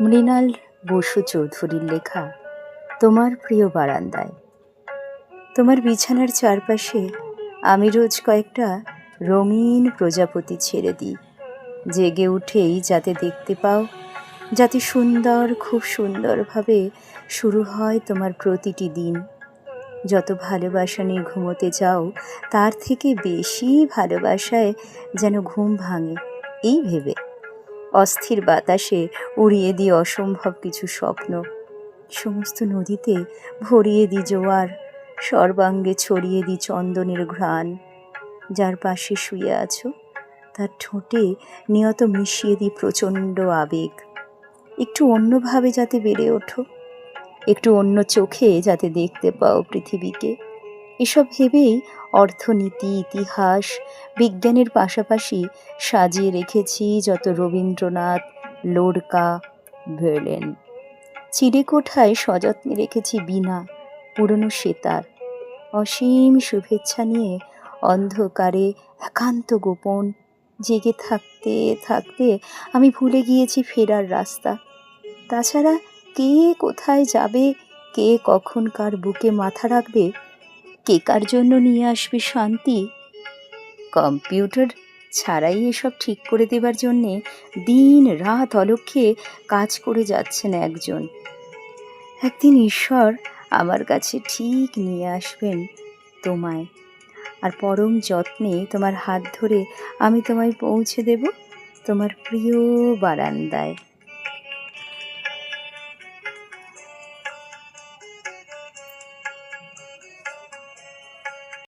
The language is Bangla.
মৃণাল বসু চৌধুরীর লেখা, তোমার প্রিয় বারান্দায়। তোমার বিছানার চারপাশে আমি রোজ কয়েকটা রঙিন প্রজাপতি ছেড়ে দিই। জেগে উঠেই যাতে দেখতে পাও, যাতে সুন্দর, খুব সুন্দরভাবে শুরু হয় তোমার প্রতিটি দিন। যত ভালোবাসা নিয়ে ঘুমোতে যাও, তার থেকে বেশি ভালোবাসায় যেন ঘুম ভাঙে, এই ভেবে। অস্থির বাতাসে উড়িয়ে দিই অসম্ভব কিছু স্বপ্ন। সমস্ত নদীতে ভরিয়ে দিই জোয়ার, সর্বাঙ্গে ছড়িয়ে দিই চন্দনের ঘ্রাণ। যার পাশে শুয়ে আছো, তার ঠোঁটে নিয়ত মিশিয়ে দিই প্রচণ্ড আবেগ। একটু অন্যভাবে যাতে বেড়ে ওঠো, একটু অন্য চোখে যাতে দেখতে পাও পৃথিবীকে। এসব ভেবেই অর্থনীতি, ইতিহাস, বিজ্ঞানের পাশাপাশি সাজিয়ে রেখেছি যত রবীন্দ্রনাথ, লোরকা, ভেলেন। চিড়েকোঠায় সযত্নে রেখেছি বীণা, পুরনো সেতার। অসীম শুভেচ্ছা নিয়ে অন্ধকারে একান্ত গোপন, জেগে থাকতে থাকতে আমি ভুলে গিয়েছি ফেরার রাস্তা। তাছাড়া কে কোথায় যাবে, কে কখন কার বুকে মাথা রাখবে কে কার জন্য নিয়ে আসবে শান্তি। কম্পিউটার ছাড়াই এসব ঠিক করে দেবার জন্যে দিন রাত অলক্ষে কাজ করে যাচ্ছেন একজন। একদিন ঈশ্বর আমার কাছে ঠিক নিয়ে আসবেন তোমায়, আর পরম যত্নে তোমার হাত ধরে আমি তোমায় পৌঁছে দেব তোমার প্রিয় বারান্দায়।